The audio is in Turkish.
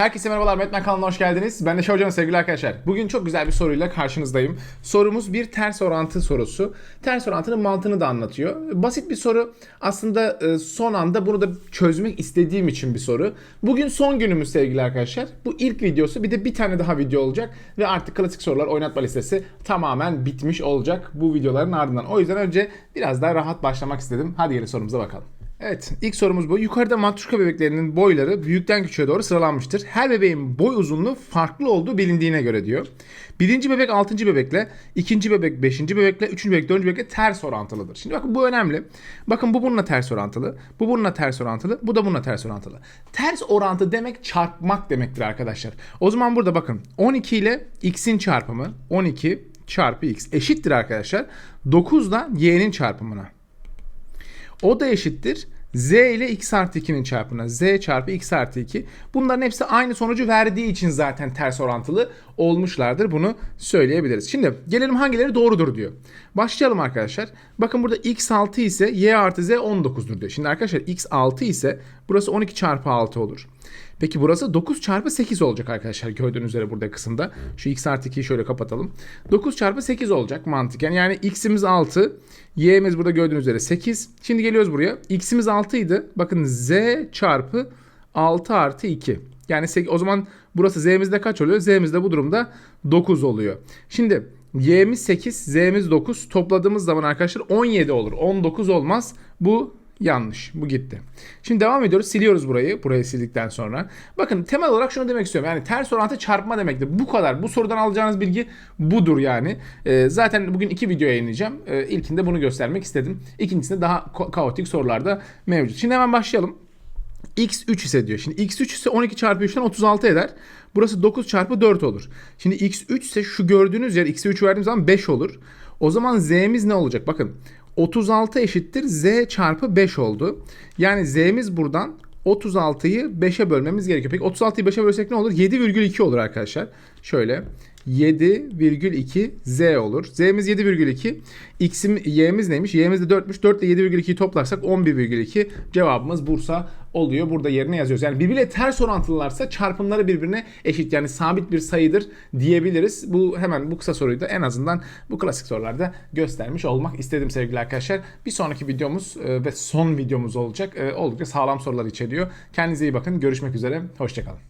Herkese merhabalar Metmen kanalına hoş geldiniz. Ben de Şevcan sevgili arkadaşlar. Bugün çok güzel bir soruyla karşınızdayım. Sorumuz bir ters orantı sorusu. Ters orantının mantığını da anlatıyor. Basit bir soru. Aslında e, son anda bunu da çözmek istediğim için bir soru. Bugün son günümüz sevgili arkadaşlar. Bu ilk videosu bir de bir tane daha video olacak. Ve artık klasik sorular oynatma listesi tamamen bitmiş olacak bu videoların ardından. O yüzden önce biraz daha rahat başlamak istedim. Hadi gelin sorumuza bakalım. Evet ilk sorumuz bu. Yukarıda matruşka bebeklerinin boyları büyükten küçüğe doğru sıralanmıştır. Her bebeğin boy uzunluğu farklı olduğu bilindiğine göre diyor. Birinci bebek altıncı bebekle, ikinci bebek beşinci bebekle, üçüncü bebek dördüncü bebekle ters orantılıdır. Şimdi bakın bu önemli. Bakın bu bununla ters orantılı, bu bununla ters orantılı, bu da bununla ters orantılı. Ters orantı demek çarpmak demektir arkadaşlar. O zaman burada bakın 12 ile x'in çarpımı 12 çarpı x eşittir arkadaşlar. 9 da y'nin çarpımına. O da eşittir. Z ile x artı 2'nin çarpımına. Z çarpı x artı 2. Bunların hepsi aynı sonucu verdiği için zaten ters orantılı olmuşlardır. Bunu söyleyebiliriz. Şimdi gelelim hangileri doğrudur diyor. Başlayalım arkadaşlar. Bakın burada x 6 ise y artı z 19'dur diyor. Şimdi arkadaşlar x 6 ise burası 12 çarpı 6 olur. Peki burası 9 çarpı 8 olacak arkadaşlar gördüğünüz üzere burada kısımda. Şu x artı 2'yi şöyle kapatalım. 9 çarpı 8 olacak mantıken. Yani x'imiz 6, y'miz burada gördüğünüz üzere 8. Şimdi geliyoruz buraya. x'imiz 6 idi. Bakın z çarpı 6 artı 2. Yani 8, o zaman burası z'mizde kaç oluyor? Z'mizde bu durumda 9 oluyor. Şimdi y'miz 8, z'miz 9. Topladığımız zaman arkadaşlar 17 olur. 19 olmaz. Bu Yanlış. Bu gitti. Şimdi devam ediyoruz. Siliyoruz burayı. Burayı sildikten sonra. Bakın temel olarak şunu demek istiyorum. Yani ters orantı çarpma demektir. Bu kadar. Bu sorudan alacağınız bilgi budur yani. Ee, zaten bugün iki video yayınlayacağım. Ee, ilkinde bunu göstermek istedim. İkincisinde daha ka- kaotik sorularda mevcut. Şimdi hemen başlayalım. x 3 ise diyor. Şimdi x 3 ise 12 çarpı 3'ten 36 eder. Burası 9 çarpı 4 olur. Şimdi x 3 ise şu gördüğünüz yer x'e 3 verdiğim zaman 5 olur. O zaman z'miz ne olacak? Bakın 36 eşittir z çarpı 5 oldu. Yani z'miz buradan 36'yı 5'e bölmemiz gerekiyor. Peki 36'yı 5'e bölsek ne olur? 7,2 olur arkadaşlar. Şöyle 7,2 z olur. Z'miz 7,2. X'im, y'miz neymiş? Y'miz de 4'müş. 4 ile 7,2'yi toplarsak 11,2. Cevabımız Bursa oluyor. Burada yerine yazıyoruz. Yani birbiriyle ters orantılılarsa çarpımları birbirine eşit. Yani sabit bir sayıdır diyebiliriz. Bu hemen bu kısa soruyu da en azından bu klasik sorularda göstermiş olmak istedim sevgili arkadaşlar. Bir sonraki videomuz e, ve son videomuz olacak. E, Oldukça sağlam sorular içeriyor. Kendinize iyi bakın. Görüşmek üzere. Hoşçakalın.